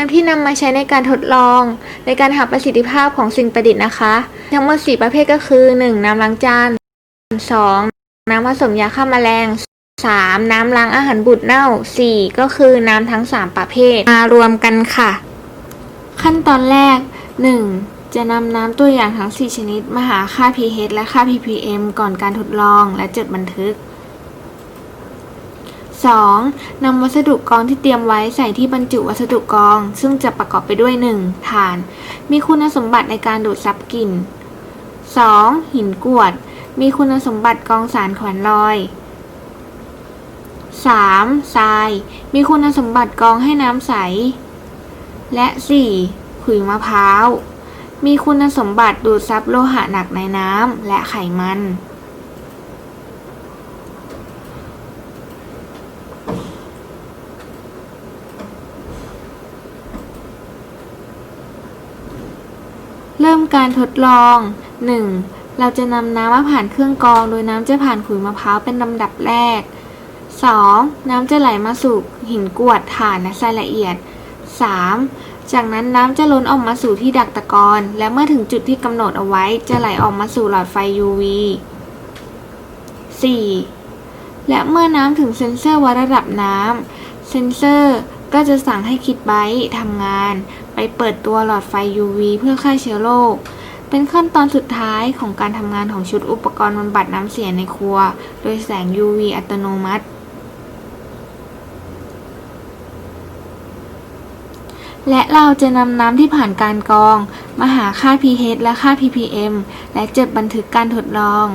น้ำที่นำมาใช้ในการทดลอง ในการหาประสิทธิภาพของสิ่งประดิษฐ์นะคะ ทั้งหมด 4 ประเภทก็คือ 1. น้ำล้างจาน 2. น้ำผสมยาฆ่าแมลง 3. น้ำล้างอาหารบูดเน่า 4. ก็คือน้ำทั้ง 3 ประเภทมารวมกันค่ะ ขั้นตอนแรก 1. จะนำน้ำตัวอย่างทั้ง 4 ชนิดมาหาค่า pH และค่า ppm ก่อนการทดลองและจดบันทึก 2. นำวัสดุกองที่เตรียมไว้ใส่ที่บรรจุวัสดุกอง ซึ่งจะประกอบไปด้วย 1. ถ่าน มีคุณสมบัติในการดูดซับกลิ่น 2. หินกรวด มีคุณสมบัติกองสารแขวนลอย 3. ทราย มีคุณสมบัติกองให้น้ำใส และ 4. ขุยมะพร้าว มีคุณสมบัติดูดซับโลหะหนักในน้ำและไขมัน เริ่มการทดลอง 1. เราจะนำน้ำมาผ่านเครื่องกรอง โดยน้ำจะผ่านขุยมะพร้าวเป็นลำดับแรก 2. น้ำจะไหลมาสู่หินกรวดถ่านและทรายละเอียด 3. จากนั้นน้ำจะล้นออกมาสู่ที่ดักตะกอนและเมื่อถึงจุดที่กำหนดเอาไว้ จะไหลออกมาสู่หลอดไฟ UV 4. และเมื่อน้ำถึงเซ็นเซอร์วัดระดับน้ำ เซ็นเซอร์ก็จะสั่งให้คิดไบต์ทำงาน เปิดตัวหลอดไฟ UV เพื่อฆ่าเชื้อโรค เป็นขั้นตอนสุดท้ายของการทำงานของชุดอุปกรณ์บำบัดน้ำเสียในครัว โดยแสง UV อัตโนมัติ และเราจะนำน้ำที่ผ่านการกรอง มาหาค่า pH และค่า ppm และจดบันทึกการทดลอง